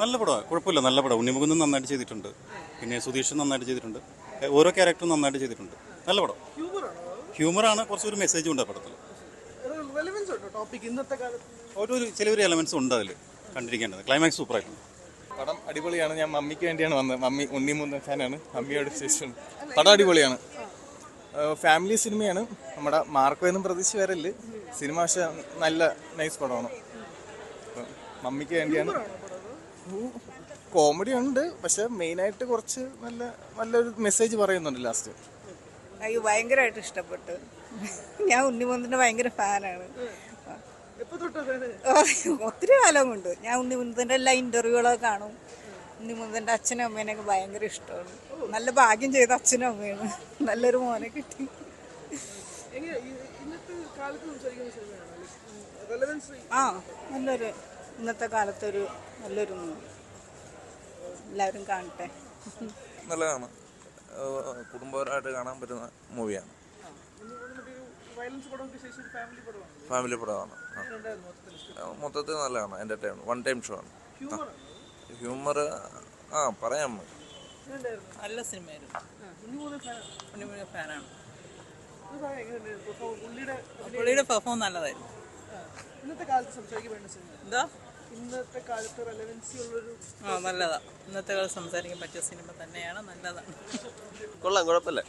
നല്ല പടമാണ് കുഴപ്പമില്ല നല്ല പടം ഉണ്ണിമുകുന്ദൻ നന്നായിട്ട് ചെയ്തിട്ടുണ്ട്. പിന്നെ സുധീഷ് നന്നായിട്ട് ചെയ്തിട്ടുണ്ട്. ഓരോ ക്യാരക്ടറും നന്നായിട്ട് ചെയ്തിട്ടുണ്ട്. നല്ല പടം. ഹ്യൂമറാണോ കുറച്ചൊരു മെസ്സേജ് ഉണ്ട് ആ പടത്തിൽ ടോപ്പിക് ഇന്നത്തെ കാലത്ത് ഒരു ഒരു എലമെന്റ്സ് ഉണ്ട് അതിൽ കണ്ടിരിക്കേണ്ടത്. ക്ലൈമാക്സ് സൂപ്പർ ആയിട്ടുണ്ട് പടം അടിപൊളിയാണ്. ഞാൻ മമ്മിക്ക് വേണ്ടിയാണ് വന്നത്. മമ്മി ഉണ്ണി മുന്ന ഫാനാണ് മമ്മിയോട് ശേഷം പടം അടിപൊളിയാണ്. ഫാമിലി സിനിമയാണ് നമ്മുടെ മാർക്കോയൊന്നും പ്രതീക്ഷ വരൽ. സിനിമ പക്ഷെ നല്ല നൈസ് പടമാണ്. മമ്മിക്ക് വേണ്ടിയാണ്. കോമഡി ഉണ്ട് പക്ഷെ മെയിനായിട്ട് കുറച്ച് നല്ല നല്ലൊരു മെസ്സേജ് പറയുന്നുണ്ട് ലാസ്റ്റ് എനിക്ക് ഭയങ്കരമായിട്ട് ഇഷ്ടപ്പെട്ടു. ഞാൻ ഉണ്ണിമുന്തന്റെ ഭയങ്കര ഫാനാണ്. ഒത്തിരി കാലം കൊണ്ട് ഞാൻ ഉണ്ണിമുന്തന്റെ എല്ലാ ഇന്റർവ്യൂകളൊക്കെ കാണും. ഉണ്ണിമുന്തന്റെ അച്ഛനും അമ്മേനൊക്കെ ഭയങ്കര ഇഷ്ടമാണ്. നല്ല ഭാഗ്യം ചെയ്ത അച്ഛനും അമ്മയാണ്. നല്ലൊരു മോനെ കിട്ടി. എങ്ങനെ ഇന്നത്തെ കാലത്ത് സംസാരിക്കുന്ന സിനിമയാണ്? റെലവൻസ് ആ നല്ലൊരു ഇന്നത്തെ കാലത്തൊരു നല്ലൊരു മൂവി. എല്ലാവരും കാണട്ടെ. നല്ലതാണ്. കുടുംബപരമായിട്ട് കാണാൻ പറ്റുന്ന മൂവിയാണ്. ഫാമിലി പടമാണ്. മൊത്തത്തിൽ നല്ലതാണ് എന്റർടൈൻ വൺ ടൈം ഷോ ആണ്. ഹ്യൂമർ ആ പറയാം. നല്ല സിനിമയായിരുന്നു. ഫാനാണ്. പുള്ളിയുടെ പെർഫോം നല്ലതായിരുന്നു. ഇന്നത്തെ കാലത്ത് സംസാരിക്കാൻ വേണ്ട സിനിമ. എന്താ? ഇന്നത്തെ കാലത്ത് റെലവൻസി ഉള്ളൊരു ആ നല്ലതാ. ഇന്നത്തെ കാലത്ത് സംസാരിക്കാൻ പറ്റിയ സിനിമ തന്നെയാണ് നല്ലതാണ് കൊള്ളാം കുഴപ്പമില്ല.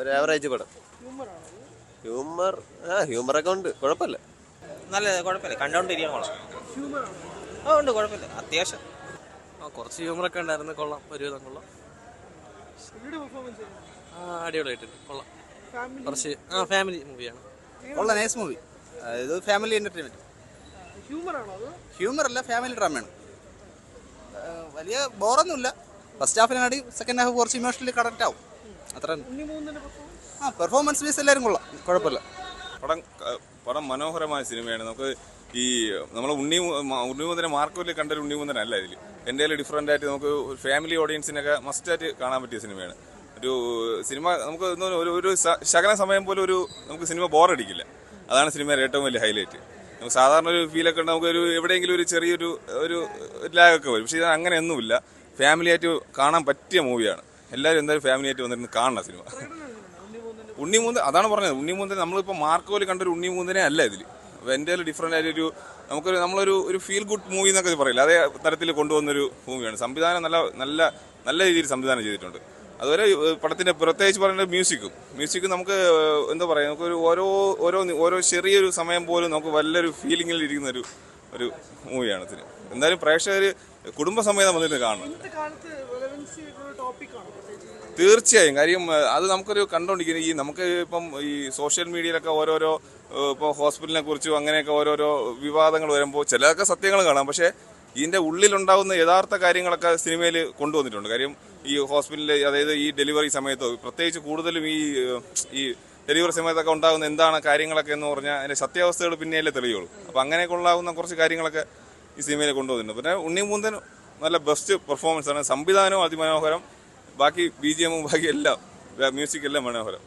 ഒരു ആവറേജ് പടം. ഹ്യൂമർ ആണോ ഹ്യൂമർ ആ ഹ്യൂമറൊക്കെ ഉണ്ട്. കുഴപ്പമില്ല. നല്ല കുഴപ്പമില്ല. കണ്ടോണ്ടിരിക്കാൻ കൊള്ളാം. ആ ഉണ്ട് കുഴപ്പമില്ല. അത്യാവശ്യം. ആ കുറച്ച് ഹ്യൂമറൊക്കെ ഉണ്ടായിരുന്നു. കൊള്ളാം. ഒരുവിധം കൊള്ളാം ആ അടിപൊളിയായിട്ടുണ്ട്. കൊള്ളാം. കുറച്ച് ആ ഫാമിലി മൂവിയാണ് കൊള്ളാം നൈസ് മൂവി ഇത് ഫാമിലി അത് ഹ്യൂമർ അല്ല ഫാമിലി ഡ്രാമയാണ്. വലിയ ബോറൊന്നുമില്ല. ഫസ്റ്റ് ഹാഫിനാടി സെക്കൻഡ് ഹാഫ് കുറച്ച് ഇമോഷണലി കണക്ട് ആവും. അത്ര ആ പെർഫോമൻസ് ബേസ് എല്ലാവരും കൊള്ളാം. കുഴപ്പമില്ല. പടം പടം മനോഹരമായ സിനിമയാണ്. നമുക്ക് ഈ നമ്മൾ ഉണ്ണി ഉണ്ണിമുന്തനെ മാർക്കോയിൽ കണ്ടൊരു ഉണ്ണിമുന്തനല്ല ഇതിൽ എന്റെ ഡിഫറെന്റ് ആയിട്ട് നമുക്ക് ഫാമിലി ഓഡിയൻസിനൊക്കെ മസ്റ്റ് ആയിട്ട് കാണാൻ പറ്റിയ സിനിമയാണ്. ഒരു സിനിമ നമുക്ക് ഒരു ഒരു ശകന ശകല സമയം പോലും ഒരു നമുക്ക് സിനിമ ബോറടിക്കില്ല അതാണ് സിനിമയുടെ ഏറ്റവും വലിയ ഹൈലൈറ്റ് സാധാരണ ഒരു ഫീലൊക്കെ ഉണ്ട് നമുക്ക് ഒരു എവിടെയെങ്കിലും ഒരു ചെറിയൊരു ഒരു ലാഗൊക്കെ വരും. പക്ഷേ ഇത് അങ്ങനെയൊന്നുമില്ല ഫാമിലി ആയിട്ട് കാണാൻ പറ്റിയ മൂവിയാണ് എല്ലാവരും എന്തായാലും ഫാമിലി ആയിട്ട് വന്നിരുന്നു കാണണം സിനിമ ഉണ്ണിമൂന്തൻ അതാണ് പറഞ്ഞത്. ഉണ്ണിമൂന്തൻ നമ്മളിപ്പോൾ മാർക്ക് പോലെ കണ്ടൊരു ഉണ്ണിമൂന്തനെ അല്ല ഇതിൽ എന്റെ ഡിഫറെന്റ് ആയിട്ടൊരു നമുക്കൊരു നമ്മളൊരു ഒരു ഫീൽ ഗുഡ് മൂവി എന്നൊക്കെ പറയില്ല? അതേ തരത്തിൽ കൊണ്ടുവന്നൊരു മൂവിയാണ് സംവിധാനം നല്ല നല്ല നല്ല രീതിയിൽ സംവിധാനം ചെയ്തിട്ടുണ്ട്. അതുപോലെ പടത്തിന്റെ പ്രത്യേകിച്ച് പറയുന്നത് മ്യൂസിക്കും. മ്യൂസിക് നമുക്ക് എന്താ പറയുക നമുക്കൊരു ഓരോ ഓരോ ഓരോ ചെറിയൊരു സമയം പോലും നമുക്ക് വല്ലൊരു ഫീലിംഗിൽ ഇരിക്കുന്ന ഒരു ഒരു മൂവിയാണ് ഇതിന്. എന്തായാലും പ്രേക്ഷകർ കുടുംബസമേതം ആയിട്ടുള്ള ടോപ്പിക്കാണ് തീർച്ചയായും. കാര്യം അത് നമുക്കൊരു കണ്ടുകൊണ്ടിരിക്കുന്നത് ഈ നമുക്ക് ഇപ്പം ഈ സോഷ്യൽ മീഡിയയിലൊക്കെ ഓരോരോ ഇപ്പോൾ ഹോസ്പിറ്റലിനെ കുറിച്ചും അങ്ങനെയൊക്കെ ഓരോരോ വിവാദങ്ങൾ വരുമ്പോൾ ചിലതൊക്കെ സത്യങ്ങൾ കാണാം. പക്ഷേ ഇതിന്റെ ഉള്ളിലുണ്ടാവുന്ന യഥാർത്ഥ കാര്യങ്ങളൊക്കെ സിനിമയിൽ കൊണ്ടുവന്നിട്ടുണ്ട്. കാര്യം ഈ ഹോസ്പിറ്റലിൽ അതായത് ഈ ഡെലിവറി സമയത്തോ പ്രത്യേകിച്ച് കൂടുതലും ഈ ഈ ഡെലിവറി സമയത്തൊക്കെ ഉണ്ടാകുന്ന എന്താണ് കാര്യങ്ങളൊക്കെ എന്ന് പറഞ്ഞാൽ അതിന്റെ സത്യാവസ്ഥകൾ പിന്നെയല്ലേ തെളിയുള്ളൂ. അപ്പോൾ അങ്ങനെയൊക്കെ ഉണ്ടാകുന്ന കുറച്ച് കാര്യങ്ങളൊക്കെ ഈ സിനിമയിൽ കൊണ്ടുവന്നിട്ടുണ്ട്. പിന്നെ ഉണ്ണിമൂന്തൻ നല്ല ബെസ്റ്റ് പെർഫോമൻസ് ആണ്. സംവിധാനവും അതിമനോഹരം. ബാക്കി ബി ജി എമ്മും ബാക്കി എല്ലാം മ്യൂസിക് എല്ലാം മനോഹരം.